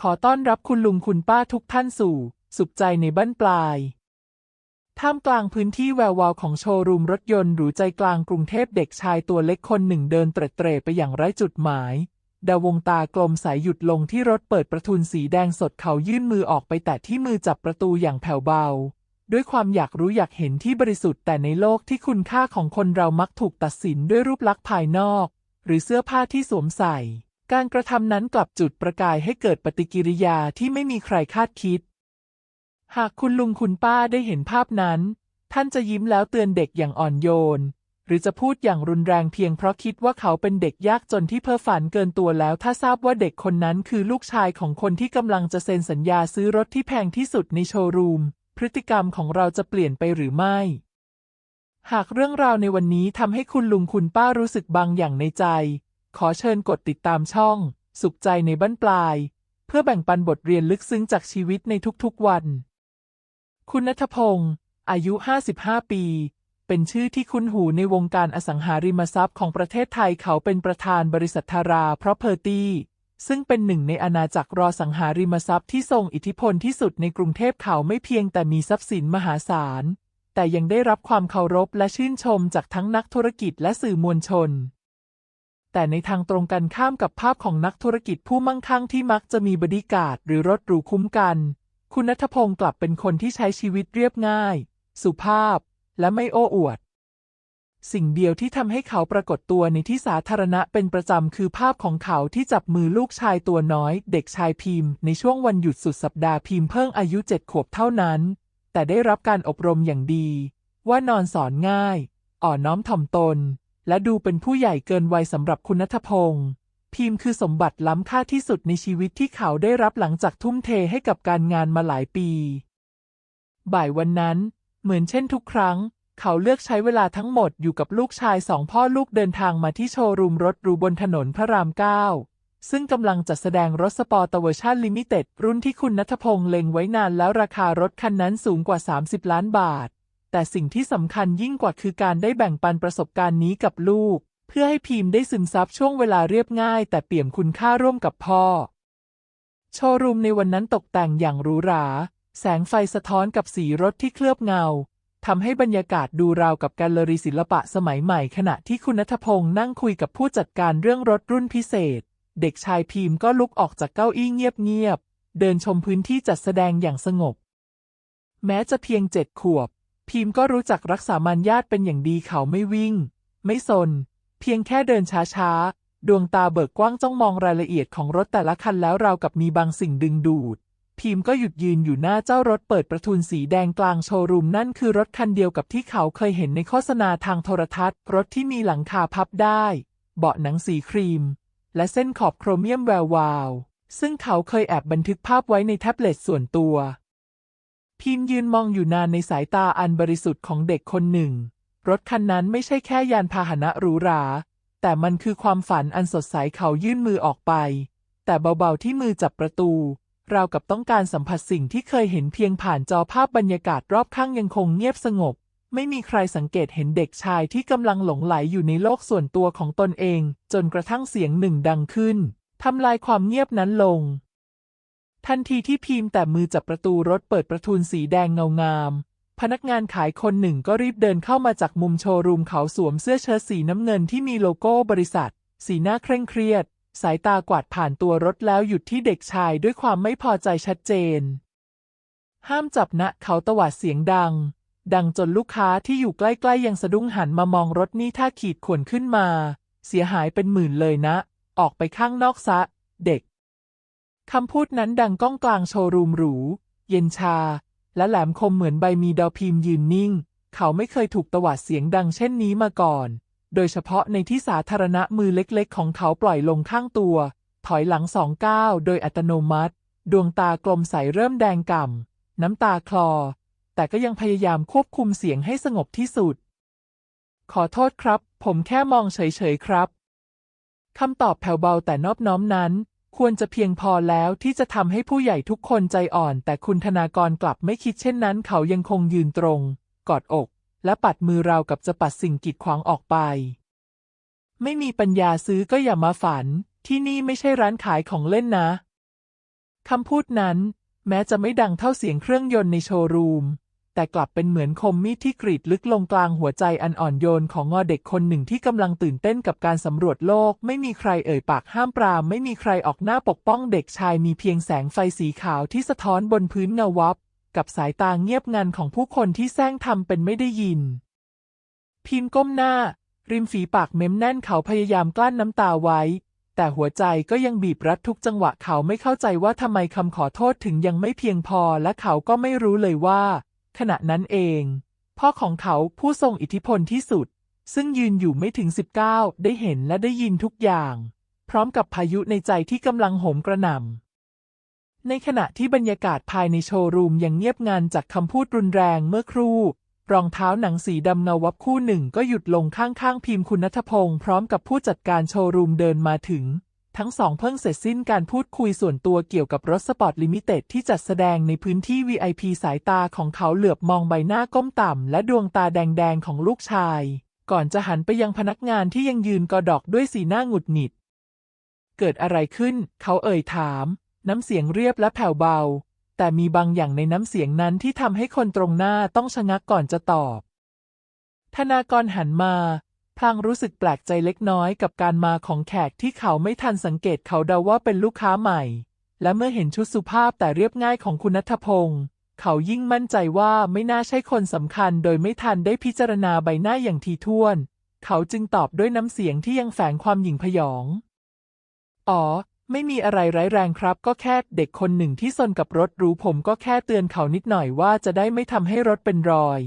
ขอต้อนรับคุณลุงคุณป้าทุกท่านสู่ สุขใจในบ้านปลาย ท่ามกลางพื้นที่แวววาวของโชว์รูมรถยนต์หรูใจกลางกรุงเทพเด็กชายตัวเล็กคนหนึ่งเดินเตร็ดเตร่ไปอย่างไร้จุดหมาย ดาวงตากลมใสหยุดลงที่รถเปิดประทุนสีแดงสดเขายื่นมือออกไปแตะที่มือจับประตูอย่างแผ่วเบา ด้วยความอยากรู้อยากเห็นที่บริสุทธิ์แต่ในโลกที่คุณค่าของคนเรามักถูกตัดสินด้วยรูปลักษณ์ภายนอก หรือเสื้อผ้าที่สวมใส่ การกระทำนั้นกลับจุดประกายให้เกิดปฏิกิริยาที่ไม่มีใครคาดคิด หากคุณลุงคุณป้าได้เห็นภาพนั้น ท่านจะยิ้มแล้วเตือนเด็กอย่างอ่อนโยน หรือจะพูดอย่างรุนแรงเพียงเพราะคิดว่าเขาเป็นเด็กยากจนที่เพ้อฝันเกินตัวแล้ว ถ้าทราบว่าเด็กคนนั้นคือลูกชายของคนที่กำลังจะเซ็นสัญญาซื้อรถที่แพงที่สุดในโชว์รูม พฤติกรรมของเราจะเปลี่ยนไปหรือไม่หากเรื่องราวในวันนี้ทำให้คุณลุงคุณป้ารู้สึกบางอย่างในใจ ขอเชิญกดติดตามช่อง สุขใจในบ้านปลาย เพื่อแบ่งปันบทเรียนลึกซึ้งจากชีวิตในทุกๆวัน คุณนัทพงศ์อายุ 55 ปี เป็นชื่อที่คุ้นหูในวงการอสังหาริมทรัพย์ของประเทศไทยเขาเป็นประธานบริษัทธาราเพราะเพอร์ตี้ซึ่งเป็นหนึ่งในอาณาจักรรอสังหาริมทรัพย์ที่ทรงอิทธิพลที่สุดในกรุงเทพเขาไม่เพียงแต่มีทรัพย์สินมหาศาล แต่ยังได้รับความเคารพและชื่นชมจากทั้งนักธุรกิจและสื่อมวลชน แต่ในทางตรงกันข้ามกับภาพของนักธุรกิจผู้มั่งคั่งที่มักจะมีบริการดหรือรถหรูคุ้มกัน คุณนัทพงศ์กลับเป็นคนที่ใช้ชีวิตเรียบง่าย สุภาพ และไม่โอ้อวด สิ่งเดียวที่ทำให้เขาปรากฏตัวในที่สาธารณะเป็นประจำคือภาพของเขาที่จับมือลูกชายตัวน้อย เด็กชายพิมพ์ ในช่วงวันหยุดสุดสัปดาห์พิมพ์เพิ่งอายุเจ็ดขวบเท่านั้น แต่ได้รับการอบรมอย่างดี ว่านอนสอนง่าย อ่อนน้อมถ่อมตน และดูเป็นผู้ใหญ่เกินวัยสำหรับคุณนัทพงศ์พิมพ์คือสมบัติล้ำค่าที่สุดในชีวิตที่เขาได้รับหลังจากทุ่มเทให้กับการงานมาหลายปี บ่ายวันนั้น เหมือนเช่นทุกครั้ง เขาเลือกใช้เวลาทั้งหมดอยู่กับลูกชายสองพ่อลูกเดินทางมาที่โชว์รูมรถรูบนถนนพระรามเก้าซึ่งกำลังจัดแสดงรถสปอร์ตเวอร์ชันลิมิเต็ดรุ่นที่คุณนัทพงศ์เล็งไว้นานแล้วราคารถคันนั้นสูงกว่า 30 ล้านบาท แต่สิ่งที่สำคัญยิ่งกว่าคือการได้แบ่งปันประสบการณ์นี้กับลูก เพื่อให้พีมได้ซึมซับช่วงเวลาเรียบง่าย แต่เปี่ยมคุณค่าร่วมกับพ่อ โชว์รูมในวันนั้นตกแต่งอย่างหรูหรา แสงไฟสะท้อนกับสีรถที่เคลือบเงาทำให้บรรยากาศดูราวกับแกลเลอรี่ศิลปะสมัยใหม่ ขณะที่คุณนัทพงศ์นั่งคุยกับผู้จัดการเรื่องรถรุ่นพิเศษ เด็กชายพีมก็ลุกออกจากเก้าอี้เงียบๆเดินชมพื้นที่จัดแสดงอย่างสงบ แม้จะเพียงเจ็ดขวบ พีมก็รู้จักรักษามารยาทเป็นอย่างดีเขาไม่วิ่ง ไม่สน เพียงแค่เดินช้าๆ ดวงตาเบิกกว้างจ้องมองรายละเอียดของรถแต่ละคันแล้วราวกับมีบางสิ่งดึงดูดพีมก็หยุดยืนอยู่หน้าเจ้ารถเปิดประทุนสีแดงกลางโชว์รูมนั่นคือรถคันเดียวกับที่เขาเคยเห็นในโฆษณาทางโทรทัศน์ รถที่มีหลังคาพับได้ เบาะหนังสีครีม และเส้นขอบโครเมียมแวววาวซึ่งเขาเคยแอบบันทึกภาพไว้ในแท็บเล็ตส่วนตัว พีมยืนมองอยู่นานในสายตาอันบริสุทธิ์ของเด็กคนหนึ่ง รถคันนั้นไม่ใช่แค่ยานพาหนะหรูหรา แต่มันคือความฝันอันสดใสเขายื่นมือออกไป แต่เบาๆที่มือจับประตู ราวกับต้องการสัมผัสสิ่งที่เคยเห็นเพียงผ่านจอภาพบรรยากาศรอบข้างยังคงเงียบสงบ ไม่มีใครสังเกตเห็นเด็กชายที่กำลังหลงไหลอยู่ในโลกส่วนตัวของตนเอง จนกระทั่งเสียงหนึ่งดังขึ้นทำลายความเงียบนั้นลง ทันทีที่พิมพ์แต่มือจับประตูรถเปิดประทุนสีแดงเงางาม พนักงานขายคนหนึ่งก็รีบเดินเข้ามาจากมุมโชว์รูมเขาสวมเสื้อเชิ้ตสีน้ำเงินที่มีโลโก้บริษัท สีหน้าเคร่งเครียด สายตากวาดผ่านตัวรถแล้วหยุดที่เด็กชายด้วยความไม่พอใจชัดเจน ห้ามจับนะเขาตวาดเสียงดัง ดังจนลูกค้าที่อยู่ใกล้ๆยังสะดุ้งหันมามองรถนี่ถ้าขีดข่วนขึ้นมา เสียหายเป็นหมื่นเลยนะ ออกไปข้างนอกซะ เด็ก คำพูดนั้นดังก้องกลางโชว์รูมหรู เย็นชา และแหลมคมเหมือนใบมีดาวพิมพ์ยืนนิ่ง เขาไม่เคยถูกตวาดเสียงดังเช่นนี้มาก่อน โดยเฉพาะในที่สาธารณะมือเล็กๆ ของเขาปล่อยลงข้างตัว ถอยหลังสองก้าวโดยอัตโนมัติ ดวงตากลมใสเริ่มแดงก่ำน้ำตาคลอ แต่ก็ยังพยายามควบคุมเสียงให้สงบที่สุด ขอโทษครับ ผมแค่มองเฉยๆครับคำตอบแผ่วเบาแต่นอบน้อมนั้น ควรจะเพียงพอแล้วที่จะทำให้ผู้ใหญ่ทุกคนใจอ่อน แต่คุณธนากรกลับไม่คิดเช่นนั้น เขายังคงยืนตรง กอดอก และปัดมือราวกับจะปัดสิ่งกีดขวางออกไป ไม่มีปัญญาซื้อก็อย่ามาฝัน ที่นี่ไม่ใช่ร้านขายของเล่นนะคคำพูดนั้น แม้จะไม่ดังเท่าเสียงเครื่องยนต์ในโชว์รูม แต่กลับเป็นเหมือนคมมีดที่กรีดลึกลงกลางหัวใจอันอ่อนโยนของงอเด็กคนหนึ่งที่กำลังตื่นเต้นกับการสำรวจโลก ไม่มีใครเอ่ยปากห้ามปราม ไม่มีใครออกหน้าปกป้องเด็กชายมีเพียงแสงไฟสีขาวที่สะท้อนบนพื้นเงาวับ กับสายตาเงียบงันของผู้คนที่แซงทำเป็นไม่ได้ยิน พิมก้มหน้า ริมฝีปากเม้มแน่นเขาพยายามกลั้นน้ำตาไว้ แต่หัวใจก็ยังบีบรัดทุกจังหวะเขาไม่เข้าใจว่าทำไมคำขอโทษถึงยังไม่เพียงพอ และเขาก็ไม่รู้เลยว่า ขณะนั้นเอง พ่อของเขาผู้ทรงอิทธิพลที่สุด ซึ่งยืนอยู่ไม่ถึง 19 ได้เห็นและได้ยินทุกอย่าง พร้อมกับพายุในใจที่กำลังโหมกระหน่ำในขณะที่บรรยากาศภายในโชว์รูมยังเงียบงันจากคำพูดรุนแรงเมื่อครู่ รองเท้าหนังสีดำเงาวับคู่หนึ่งก็หยุดลงข้างๆพิมพ์คุณนัทพงศ์พร้อมกับผู้จัดการโชว์รูมเดินมาถึง ทั้งสองเพิ่งเสร็จสิ้นการพูดคุยส่วนตัวเกี่ยวกับรถสปอร์ตลิมิเต็ดที่จัดแสดงในพื้นที่ VIP สายตาของเขาเหลือบมองใบหน้าก้มต่ำและดวงตาแดงๆของลูกชาย ก่อนจะหันไปยังพนักงานที่ยังยืนกอดอกด้วยสีหน้าหงุดหงิด เกิดอะไรขึ้น เขาเอ่ยถาม น้ำเสียงเรียบและแผ่วเบา แต่มีบางอย่างในน้ำเสียงนั้นที่ทำให้คนตรงหน้าต้องชะงักก่อนจะตอบ ธนากรหันมา พลางรู้สึกแปลกใจเล็กน้อยกับการมาของแขกที่เขาไม่ทันสังเกตเขาเดาว่าเป็นลูกค้าใหม่ และเมื่อเห็นชุดสุภาพแต่เรียบง่ายของคุณนัทพงศ์เขายิ่งมั่นใจว่าไม่น่าใช่คนสำคัญ โดยไม่ทันได้พิจารณาใบหน้าอย่างทีท่วน เขาจึงตอบด้วยน้ำเสียงที่ยังแฝงความหยิ่งพยอง อ๋อ ไม่มีอะไรร้ายแรงครับ ก็แค่เด็กคนหนึ่งที่ซนกับรถรู้ผมก็แค่เตือนเขานิดหน่อยว่าจะได้ไม่ทำให้รถเป็นรอย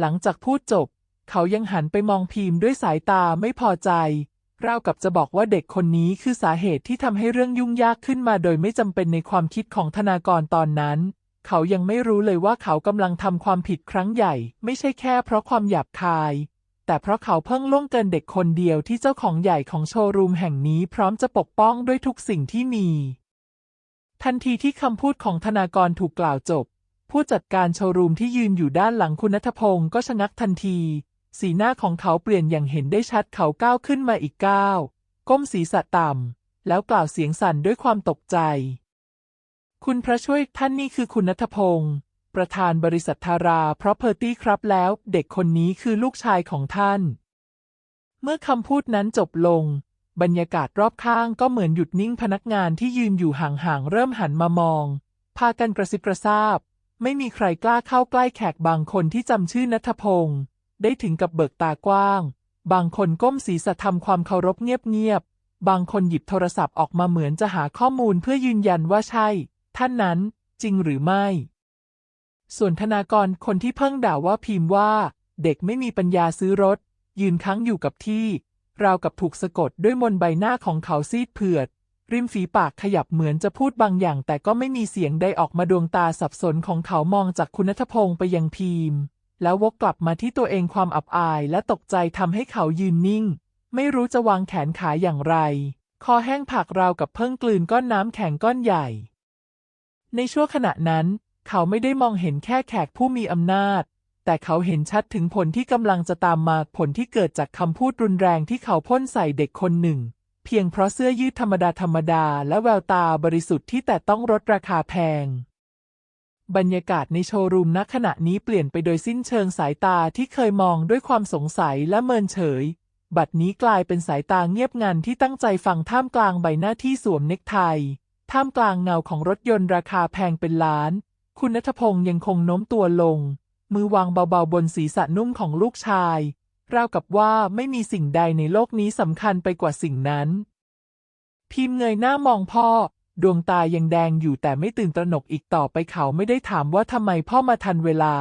หลังจากพูดจบ เขายังหันไปมองพีมด้วยสายตาไม่พอใจ ราวกับจะบอกว่าเด็กคนนี้คือสาเหตุที่ทำให้เรื่องยุ่งยากขึ้นมาโดยไม่จำเป็นในความคิดของธนากรตอนนั้น เขายังไม่รู้เลยว่าเขากำลังทำความผิดครั้งใหญ่ ไม่ใช่แค่เพราะความหยาบคาย แต่เพราะเขาเพิ่งล่วงเกินเด็กคนเดียวที่เจ้าของใหญ่ของโชว์รูมแห่งนี้พร้อมจะปกป้องด้วยทุกสิ่งที่มี ทันทีที่คำพูดของธนากรถูกกล่าวจบ ผู้จัดการโชว์รูมที่ยืนอยู่ด้านหลังคุณนัทพงศ์ก็ชะงักทันที สีหน้าของเขาเปลี่ยนอย่างเห็นได้ชัดเขาก้าวขึ้นมาอีกก้าว ก้มศีรษะต่ำ แล้วกล่าวเสียงสั่นด้วยความตกใจ คุณพระช่วยท่านนี่คือคุณนัทพงศ์ประธานบริษัททาราเพราะเพอร์ตี้ครับแล้ว เด็กคนนี้คือลูกชายของท่าน เมื่อคำพูดนั้นจบลง บรรยากาศรอบข้างก็เหมือนหยุดนิ่งพนักงานที่ยืนอยู่ห่างๆเริ่มหันมามอง พากันกระซิบกระซาบ ไม่มีใครกล้าเข้าใกล้แขกบางคนที่จำชื่อนัทพงศ์ ได้ถึงกับเบิกตากว้าง บางคนก้มศีรษะทำความเคารพเงียบๆ บางคนหยิบโทรศัพท์ออกมาเหมือนจะหาข้อมูลเพื่อยืนยันว่าใช่ ท่านนั้นจริงหรือไม่ ส่วนธนากรคนที่เพิ่งด่าว่าพิมพ์ว่า เด็กไม่มีปัญญาซื้อรถ ยืนค้างอยู่กับที่ ราวกับถูกสะกดด้วยมนใบหน้าของเขาซีดเผือด ริมฝีปากขยับเหมือนจะพูดบางอย่าง แต่ก็ไม่มีเสียงใดออกมาดวงตาสับสนของเขามองจากคุณนัทพงศ์ไปยังพิมพ์ แล้ววกกลับมาที่ตัวเองความอับอายและตกใจทำให้เขายืนนิ่ง ไม่รู้จะวางแขนขาอย่างไร คอแห้งผักราวกับเพิ่งกลืนก้อนน้ำแข็งก้อนใหญ่ ในช่วงขณะนั้น เขาไม่ได้มองเห็นแค่แขกผู้มีอำนาจ แต่เขาเห็นชัดถึงผลที่กำลังจะตามมาผลที่เกิดจากคำพูดรุนแรงที่เขาพ่นใส่เด็กคนหนึ่ง เพียงเพราะเสื้อยืดธรรมดาธรรมดาและแววตาบริสุทธิ์ที่แต่ต้องลดราคาแพง บรรยากาศในโชว์รูมณขณะนี้เปลี่ยนไปโดยสิ้นเชิงสายตาที่เคยมองด้วยความสงสัยและเมินเฉย บัดนี้กลายเป็นสายตาเงียบงันที่ตั้งใจฟังท่ามกลางใบหน้าที่สวมเนคไท ท่ามกลางเงาของรถยนต์ราคาแพงเป็นล้าน คุณนัทพงศ์ยังคงโน้มตัวลง มือวางเบาๆบนศีรษะนุ่มของลูกชาย ราวกับว่าไม่มีสิ่งใดในโลกนี้สำคัญไปกว่าสิ่งนั้น พิมพ์เงยหน้ามองพ่อ ดวงตายังแดงอยู่แต่ไม่ตื่นตระหนกอีกต่อไปเขาไม่ได้ถามว่าทำไมพ่อมาทันเวลา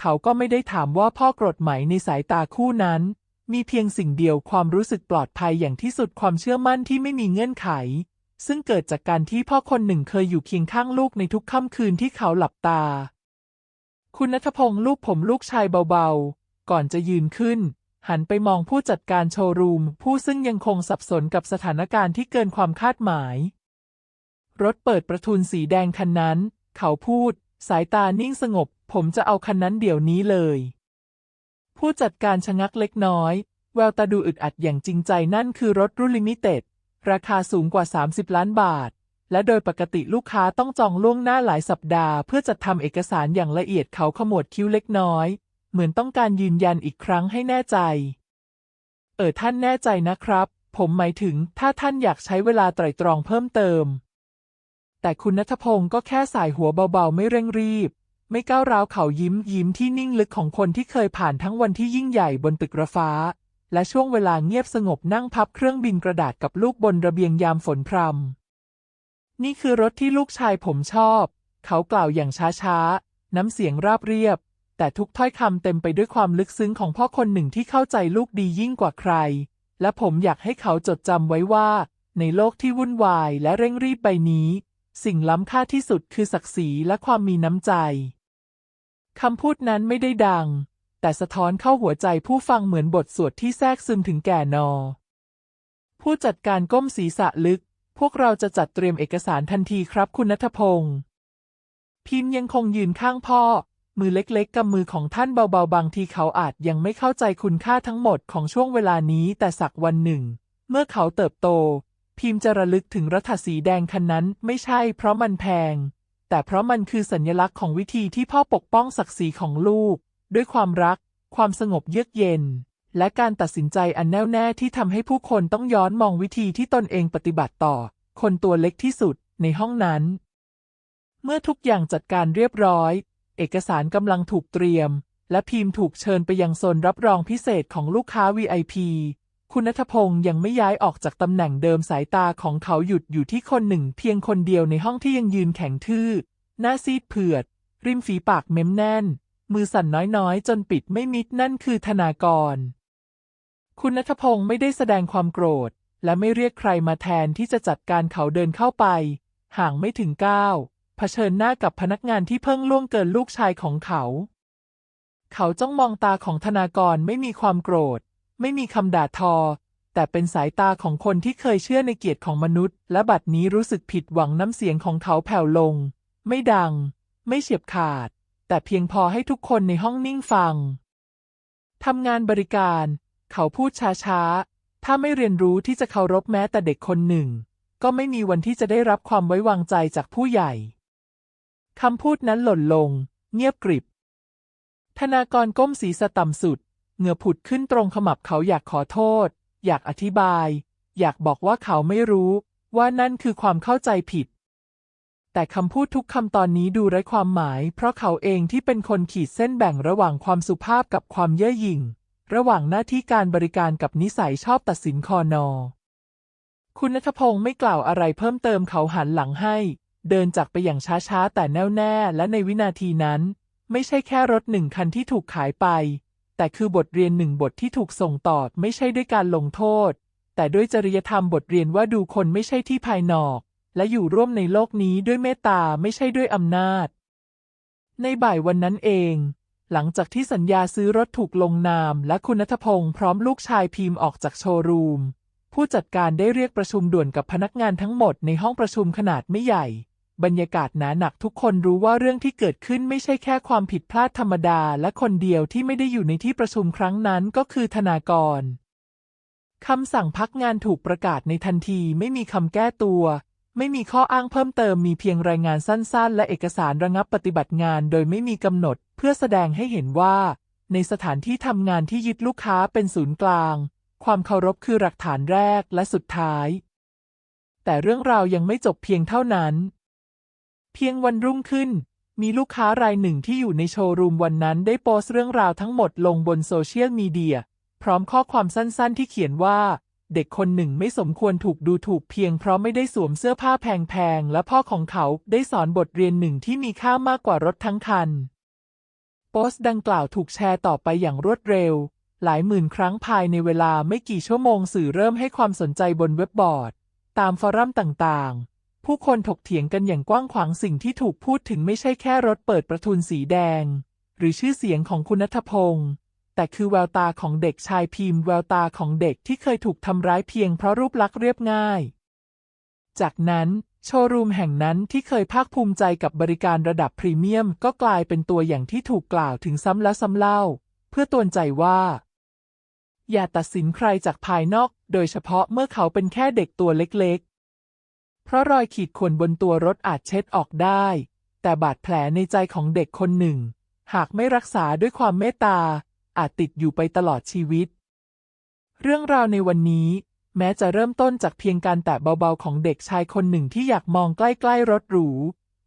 เขาก็ไม่ได้ถามว่าพ่อโกรธไหมในสายตาคู่นั้น มีเพียงสิ่งเดียวความรู้สึกปลอดภัยอย่างที่สุดความเชื่อมั่นที่ไม่มีเงื่อนไข ซึ่งเกิดจากการที่พ่อคนหนึ่งเคยอยู่เคียงข้างลูกในทุกค่ำคืนที่เขาหลับตา คุณนัทพงศ์ลูกผมลูกชายเบาๆ ก่อนจะยืนขึ้นหันไปมองผู้จัดการโชว์รูม ผู้ซึ่งยังคงสับสนกับสถานการณ์ที่เกินความคาดหมาย รถเปิดประทุนสีแดงคันนั้น เขาพูด สายตานิ่งสงบ ผมจะเอาคันนั้นเดี๋ยวนี้เลย ผู้จัดการชะงักเล็กน้อย แววตาดูอึดอัดอย่างจริงใจนั่นคือรถรุ่นลิมิเต็ด ราคาสูงกว่า 30 ล้านบาท และโดยปกติลูกค้าต้องจองล่วงหน้าหลายสัปดาห์ เพื่อจัดทำเอกสารอย่างละเอียดเขาขมวดคิ้วเล็กน้อย เหมือนต้องการยืนยันอีกครั้งให้แน่ใจ เออท่านแน่ใจนะครับผมหมายถึงถ้าท่านอยากใช้เวลาไตร่ตรองเพิ่มเติม แต่คุณนัทพงศ์ก็แค่สายหัวเบาๆ ไม่เร่งรีบ ไม่ก้าวร้าวเขายิ้มยิ้มที่นิ่งลึกของคนที่เคยผ่านทั้งวันที่ยิ่งใหญ่บนตึกระฟ้า และช่วงเวลาเงียบสงบนั่งพับเครื่องบินกระดาษกับลูกบนระเบียงยามฝนพรำนี่คือรถที่ลูกชายผมชอบ เขากล่าวอย่างช้าๆ น้ำเสียงราบเรียบ แต่ทุกถ้อยคำเต็มไปด้วยความลึกซึ้งของพ่อคนหนึ่งที่เข้าใจลูกดียิ่งกว่าใคร และผมอยากให้เขาจดจำไว้ว่า ในโลกที่วุ่นวายและเร่งรีบใบนี้ สิ่งล้ำค่าที่สุดคือศักดิ์ศรีและความมีน้ำใจ คำพูดนั้นไม่ได้ดัง แต่สะท้อนเข้าหัวใจผู้ฟังเหมือนบทสวดที่แทรกซึมถึงแก่นอ ผู้จัดการก้มศีรษะลึก พวกเราจะจัดเตรียมเอกสารทันทีครับคุณนัทพงศ์พิมพ์ยังคงยืนข้างพ่อ มือเล็กๆกำมือของท่านเบาๆ บางทีเขาอาจยังไม่เข้าใจคุณค่าทั้งหมดของช่วงเวลานี้แต่สักวันหนึ่ง เมื่อเขาเติบโต พิมพ์จะระลึกถึงรถสีแดงคันนั้นไม่ใช่เพราะมันแพง แต่เพราะมันคือสัญลักษณ์ของวิธีที่พ่อปกป้องศักดิ์ศรีของลูก ด้วยความรัก ความสงบเยือกเย็น และการตัดสินใจอันแน่วแน่ที่ทำให้ผู้คนต้องย้อนมองวิธีที่ตนเองปฏิบัติต่อ คนตัวเล็กที่สุดในห้องนั้น เมื่อทุกอย่างจัดการเรียบร้อย เอกสารกำลังถูกเตรียม และพิมพ์ถูกเชิญไปยังโซนรับรองพิเศษของลูกค้า VIP คุณนัทพงศ์ยังไม่ย้ายออกจากตำแหน่งเดิมสายตาของเขาหยุดอยู่ที่คนหนึ่งเพียงคนเดียวในห้องที่ยังยืนแข็งทื่อ หน้าซีดเผือด ริมฝีปากเม้มแน่น มือสั่นน้อยๆ จนปิดไม่มิดนั่นคือธนากร คุณนัทพงศ์ไม่ได้แสดงความโกรธ และไม่เรียกใครมาแทนที่จะจัดการเขาเดินเข้าไป ห่างไม่ถึงก้าวเผชิญหน้ากับพนักงานที่เพิ่งล่วงเกินลูกชายของเขา เขาจ้องมองตาของธนากรไม่มีความโกรธ ไม่มีคำด่าทอ แต่เป็นสายตาของคนที่เคยเชื่อในเกียรติของมนุษย์ และบัดนี้รู้สึกผิดหวังน้ำเสียงของเขาแผ่วลง ไม่ดัง ไม่เฉียบขาด แต่เพียงพอให้ทุกคนในห้องนิ่งฟังทำงานบริการ เขาพูดช้าๆ ถ้าไม่เรียนรู้ที่จะเคารพแม้แต่เด็กคนหนึ่ง ก็ไม่มีวันที่จะได้รับความไว้วางใจจากผู้ใหญ่คำพูดนั้นหล่นลง เงียบกริบ ธนากรก้มศีรษะต่ำสุด เหงื่อผุดขึ้นตรงขมับเขาอยากขอโทษ อยากอธิบาย อยากบอกว่าเขาไม่รู้ ว่านั่นคือความเข้าใจผิด แต่คำพูดทุกคำตอนนี้ดูไร้ความหมาย เพราะเขาเองที่เป็นคนขีดเส้นแบ่งระหว่างความสุภาพกับความเย่อหยิ่ง ระหว่างหน้าที่การบริการกับนิสัยชอบตัดสินคอนอ คุณนัทพงศ์ไม่กล่าวอะไรเพิ่มเติมเขาหันหลังให้ เดินจากไปอย่างช้าๆแต่แน่วแน่และในวินาทีนั้น ไม่ใช่แค่รถหนึ่งคันที่ถูกขายไป แต่คือบทเรียนหนึ่งบทที่ถูกส่งต่อไม่ใช่ด้วยการลงโทษ แต่ด้วยจริยธรรมบทเรียนว่าดูคนไม่ใช่ที่ภายนอก และอยู่ร่วมในโลกนี้ด้วยเมตตาไม่ใช่ด้วยอำนาจ ในบ่ายวันนั้นเอง หลังจากที่สัญญาซื้อรถถูกลงนามและคุณนัทพงศ์พร้อมลูกชายพิมพ์ออกจากโชว์รูม ผู้จัดการได้เรียกประชุมด่วนกับพนักงานทั้งหมดในห้องประชุมขนาดไม่ใหญ่ บรรยากาศหนาหนักทุกคนรู้ว่าเรื่องที่เกิดขึ้นไม่ใช่แค่ความผิดพลาดธรรมดา และคนเดียวที่ไม่ได้อยู่ในที่ประชุมครั้งนั้นก็คือธนากรคำสั่งพักงานถูกประกาศในทันทีไม่มีคำแก้ตัว ไม่มีข้ออ้างเพิ่มเติมมีเพียงรายงานสั้นๆ และเอกสารระงับปฏิบัติงานโดยไม่มีกำหนด เพื่อแสดงให้เห็นว่า ในสถานที่ทำงานที่ยึดลูกค้าเป็นศูนย์กลาง ความเคารพคือหลักฐานแรกและสุดท้าย แต่เรื่องราวยังไม่จบเพียงเท่านั้น เพียงวันรุ่งขึ้น มีลูกค้ารายหนึ่งที่อยู่ในโชว์รูมวันนั้นได้โพสต์เรื่องราวทั้งหมดลงบนโซเชียลมีเดีย พร้อมข้อความสั้นๆที่เขียนว่า เด็กคนหนึ่งไม่สมควรถูกดูถูกเพียงเพราะไม่ได้สวมเสื้อผ้าแพงๆ และพ่อของเขาได้สอนบทเรียนหนึ่งที่มีค่ามากกว่ารถทั้งคัน โพสต์ดังกล่าวถูกแชร์ต่อไปอย่างรวดเร็ว หลายหมื่นครั้งภายในเวลาไม่กี่ชั่วโมงสื่อเริ่มให้ความสนใจบนเว็บบอร์ด ตามฟอรัมต่างๆ ผู้คนถกเถียงกันอย่างกว้างขวางสิ่งที่ถูกพูดถึงไม่ใช่แค่รถเปิดประทุนสีแดง หรือชื่อเสียงของคุณนัทพงศ์แต่คือแววตาของเด็กชายพิมพ์แววตาของเด็กที่เคยถูกทำร้ายเพียงเพราะรูปลักษณ์เรียบง่าย จากนั้นโชว์รูมแห่งนั้นที่เคยภาคภูมิใจกับบริการระดับพรีเมียม ก็กลายเป็นตัวอย่างที่ถูกกล่าวถึงซ้ำแล้วซ้ำเล่า เพื่อตือนใจว่า อย่าตัดสินใครจากภายนอก โดยเฉพาะเมื่อเขาเป็นแค่เด็กตัวเล็ก เพราะรอยขีดข่วนบนตัวรถอาจเช็ดออกได้ แต่บาดแผลในใจของเด็กคนหนึ่ง หากไม่รักษาด้วยความเมตตา อาจติดอยู่ไปตลอดชีวิต เรื่องราวในวันนี้ แม้จะเริ่มต้นจากเพียงการแตะเบาๆของเด็กชายคนหนึ่งที่อยากมองใกล้ๆรถหรู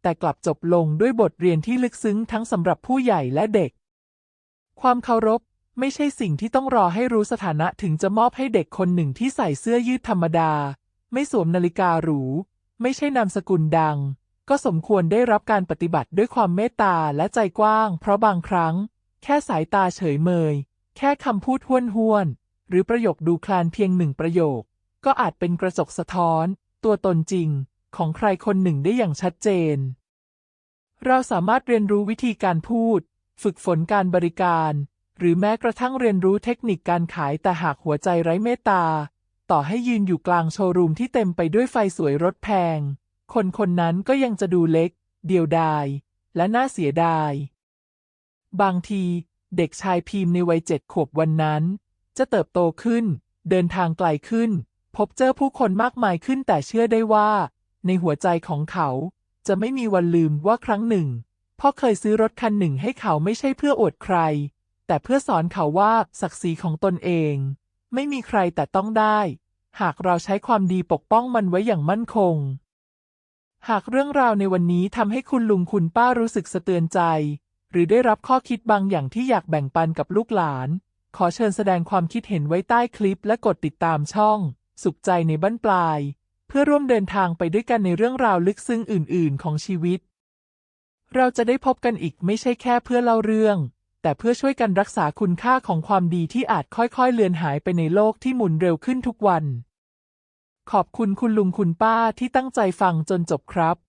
แต่กลับจบลงด้วยบทเรียนที่ลึกซึ้งทั้งสำหรับผู้ใหญ่และเด็ก ความเคารพไม่ใช่สิ่งที่ต้องรอให้รู้สถานะถึงจะมอบให้เด็กคนหนึ่งที่ใส่เสื้อยืดธรรมดา ไม่สวมนาฬิกาหรู ไม่ใช่นามสกุลดัง ก็สมควรได้รับการปฏิบัติด้วยความเมตตาและใจกว้าง เพราะบางครั้ง แค่สายตาเฉยเมย แค่คำพูดห้วนห้วนๆหรือประโยคดูคลานเพียงหนึ่งประโยค ก็อาจเป็นกระจกสะท้อน ตัวตนจริง ของใครคนหนึ่งได้อย่างชัดเจน เราสามารถเรียนรู้วิธีการพูด ฝึกฝนการบริการ หรือแม้กระทั่งเรียนรู้เทคนิคการขายแต่หากหัวใจไร้เมตตา ต่อให้ยืนอยู่กลางโชว์รูมที่เต็มไปด้วยไฟสวยรถแพง คนคนนั้นก็ยังจะดูเล็ก เดียวดาย และน่าเสียดาย บางที เด็กชายพีมในวัยเจ็ดขวบวันนั้น จะเติบโตขึ้น เดินทางไกลขึ้น พบเจอผู้คนมากมายขึ้นแต่เชื่อได้ว่า ในหัวใจของเขาจะไม่มีวันลืมว่าครั้งหนึ่งพ่อเคยซื้อรถคันหนึ่งให้เขาไม่ใช่เพื่ออวดใคร แต่เพื่อสอนเขาว่าศักดิ์ศรีของตนเอง ไม่มีใครแต่ต้องได้ หากเราใช้ความดีปกป้องมันไว้อย่างมั่นคง หากเรื่องราวในวันนี้ทำให้คุณลุงคุณป้ารู้สึกสะเตือนใจ หรือได้รับข้อคิดบางอย่างที่อยากแบ่งปันกับลูกหลาน ขอเชิญแสดงความคิดเห็นไว้ใต้คลิปและกดติดตามช่อง สุขใจในบ้านปลาย เพื่อร่วมเดินทางไปด้วยกันในเรื่องราวลึกซึ้งอื่น ๆ ของชีวิต เราจะได้พบกันอีกไม่ใช่แค่เพื่อเล่าเรื่อง แต่เพื่อช่วยกันรักษาคุณค่าของความดีที่อาจค่อยๆ เลือนหายไปในโลกที่หมุนเร็วขึ้นทุกวัน ขอบคุณคุณลุงคุณป้าที่ตั้งใจฟังจนจบครับ